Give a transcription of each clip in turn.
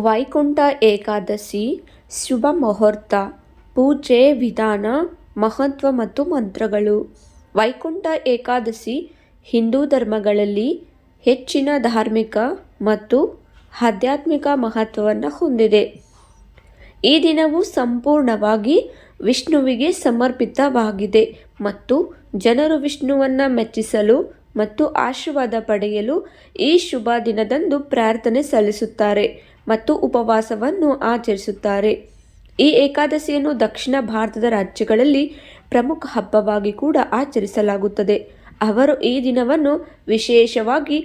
ವೈಕುಂಠ ಏಕಾದಶಿ, ಶುಭ ಮುಹೂರ್ತ, ಪೂಜೆ ವಿಧಾನ, ಮಹತ್ವ ಮತ್ತು ಮಂತ್ರಗಳು. ವೈಕುಂಠ ಏಕಾದಶಿ ಹಿಂದೂ ಧರ್ಮಗಳಲ್ಲಿ ಹೆಚ್ಚಿನ ಧಾರ್ಮಿಕ ಮತ್ತು ಆಧ್ಯಾತ್ಮಿಕ ಮಹತ್ವವನ್ನು ಹೊಂದಿದೆ. ಈ ದಿನವು ಸಂಪೂರ್ಣವಾಗಿ ವಿಷ್ಣುವಿಗೆ ಸಮರ್ಪಿತವಾಗಿದೆ ಮತ್ತು ಜನರು ವಿಷ್ಣುವನ್ನು ಮೆಚ್ಚಿಸಲು ಮತ್ತು ಆಶೀರ್ವಾದ ಪಡೆಯಲು ಈ ಶುಭ ದಿನದಂದು ಪ್ರಾರ್ಥನೆ ಸಲ್ಲಿಸುತ್ತಾರೆ. ಮತ್ತು ಉಪವಾಸವನ್ನು ಆಚರಿಸುತ್ತಾರೆ. ಈ ಏಕಾದಶಿಯನ್ನು ದಕ್ಷಿಣ ಭಾರತದ ರಾಜ್ಯಗಳಲ್ಲಿ ಪ್ರಮುಖ ಹಬ್ಬವಾಗಿ ಕೂಡ ಆಚರಿಸಲಾಗುತ್ತದೆ. ಅವರು ಈ ದಿನವನ್ನು ವಿಶೇಷವಾಗಿ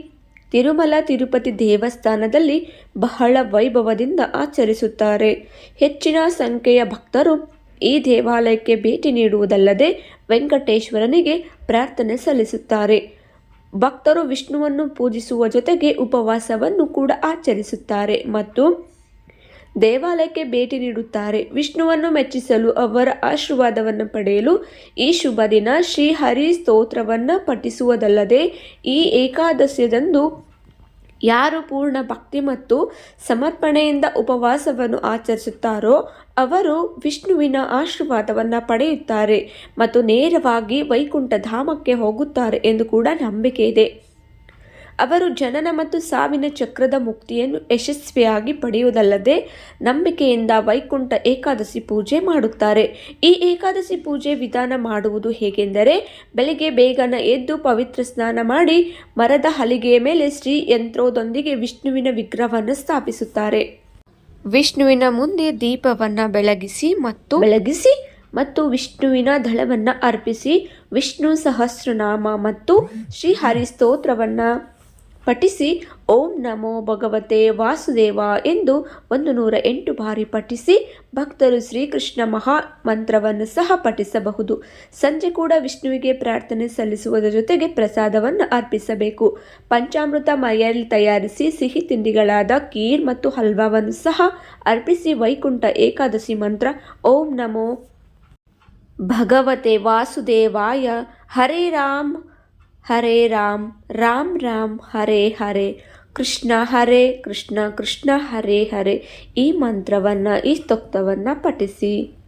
ತಿರುಮಲ ತಿರುಪತಿ ದೇವಸ್ಥಾನದಲ್ಲಿ ಬಹಳ ವೈಭವದಿಂದ ಆಚರಿಸುತ್ತಾರೆ. ಹೆಚ್ಚಿನ ಸಂಖ್ಯೆಯ ಭಕ್ತರು ಈ ದೇವಾಲಯಕ್ಕೆ ಭೇಟಿ ನೀಡುವುದಲ್ಲದೆ ವೆಂಕಟೇಶ್ವರನಿಗೆ ಪ್ರಾರ್ಥನೆ ಸಲ್ಲಿಸುತ್ತಾರೆ. ಭಕ್ತರು ವಿಷ್ಣುವನ್ನು ಪೂಜಿಸುವ ಜೊತೆಗೆ ಉಪವಾಸವನ್ನು ಕೂಡ ಆಚರಿಸುತ್ತಾರೆ ಮತ್ತು ದೇವಾಲಯಕ್ಕೆ ಭೇಟಿ ನೀಡುತ್ತಾರೆ. ವಿಷ್ಣುವನ್ನು ಮೆಚ್ಚಿಸಲು ಅವರ ಆಶೀರ್ವಾದವನ್ನು ಪಡೆಯಲು ಈ ಶುಭ ದಿನ ಶ್ರೀ ಹರಿ ಸ್ತೋತ್ರವನ್ನು ಪಠಿಸುವುದಲ್ಲದೆ ಈ ಏಕಾದಶಿಯದಂದು ಯಾರು ಪೂರ್ಣ ಭಕ್ತಿ ಮತ್ತು ಸಮರ್ಪಣೆಯಿಂದ ಉಪವಾಸವನ್ನು ಆಚರಿಸುತ್ತಾರೋ ಅವರು ವಿಷ್ಣುವಿನ ಆಶೀರ್ವಾದವನ್ನು ಪಡೆಯುತ್ತಾರೆ ಮತ್ತು ನೇರವಾಗಿ ವೈಕುಂಠ ಧಾಮಕ್ಕೆ ಹೋಗುತ್ತಾರೆ ಎಂದು ಕೂಡ ನಂಬಿಕೆ ಇದೆ. ಅವರು ಜನನ ಮತ್ತು ಸಾವಿನ ಚಕ್ರದ ಮುಕ್ತಿಯನ್ನು ಯಶಸ್ವಿಯಾಗಿ ಪಡೆಯುವುದಲ್ಲದೆ ನಂಬಿಕೆಯಿಂದ ವೈಕುಂಠ ಏಕಾದಶಿ ಪೂಜೆ ಮಾಡುತ್ತಾರೆ. ಈ ಏಕಾದಶಿ ಪೂಜೆ ವಿಧಾನ ಮಾಡುವುದು ಹೇಗೆಂದರೆ ಬೆಳಿಗ್ಗೆ ಬೇಗನ ಎದ್ದು ಪವಿತ್ರ ಸ್ನಾನ ಮಾಡಿ ಮರದ ಹಲಿಗೆಯ ಮೇಲೆ ಶ್ರೀ ಯಂತ್ರೋದೊಂದಿಗೆ ವಿಷ್ಣುವಿನ ವಿಗ್ರಹವನ್ನು ಸ್ಥಾಪಿಸುತ್ತಾರೆ. ವಿಷ್ಣುವಿನ ಮುಂದೆ ದೀಪವನ್ನು ಬೆಳಗಿಸಿ ಮತ್ತು ಬೆಳಗಿಸಿ ಮತ್ತು ವಿಷ್ಣುವಿನ ದಳವನ್ನು ಅರ್ಪಿಸಿ ವಿಷ್ಣು ಸಹಸ್ರನಾಮ ಮತ್ತು ಶ್ರೀ ಹರಿ ಸ್ತೋತ್ರವನ್ನು ಪಠಿಸಿ, ಓಂ ನಮೋ ಭಗವತೆ ವಾಸುದೇವ ಎಂದು ಒಂದು ನೂರ ಎಂಟು ಬಾರಿ ಪಠಿಸಿ, ಭಕ್ತರು ಶ್ರೀಕೃಷ್ಣ ಮಹಾ ಮಂತ್ರವನ್ನು ಸಹ ಪಠಿಸಬಹುದು. ಸಂಜೆ ಕೂಡ ವಿಷ್ಣುವಿಗೆ ಪ್ರಾರ್ಥನೆ ಸಲ್ಲಿಸುವುದರ ಜೊತೆಗೆ ಪ್ರಸಾದವನ್ನು ಅರ್ಪಿಸಬೇಕು. ಪಂಚಾಮೃತ ಮೈಯಲ್ಲಿ ತಯಾರಿಸಿ ಸಿಹಿ ತಿಂಡಿಗಳಾದ ಕೀರ್ ಮತ್ತು ಹಲ್ವಾವನ್ನು ಸಹ ಅರ್ಪಿಸಿ ವೈಕುಂಠ ಏಕಾದಶಿ ಮಂತ್ರ, ಓಂ ನಮೋ ಭಗವತೆ ವಾಸುದೇವಾಯ, ಹರೇ ರಾಮ್. ಹರೇ ರಾಮ್ ರಾಮ್ ರಾಮ್ ಹರೇ ಹರೇ, ಕೃಷ್ಣ ಹರೇ ಕೃಷ್ಣ ಕೃಷ್ಣ ಹರೇ ಹರೇ, ಈ ಮಂತ್ರವನ್ನು, ಈ ಸ್ತೋಕ್ತವನ್ನು ಪಠಿಸಿ.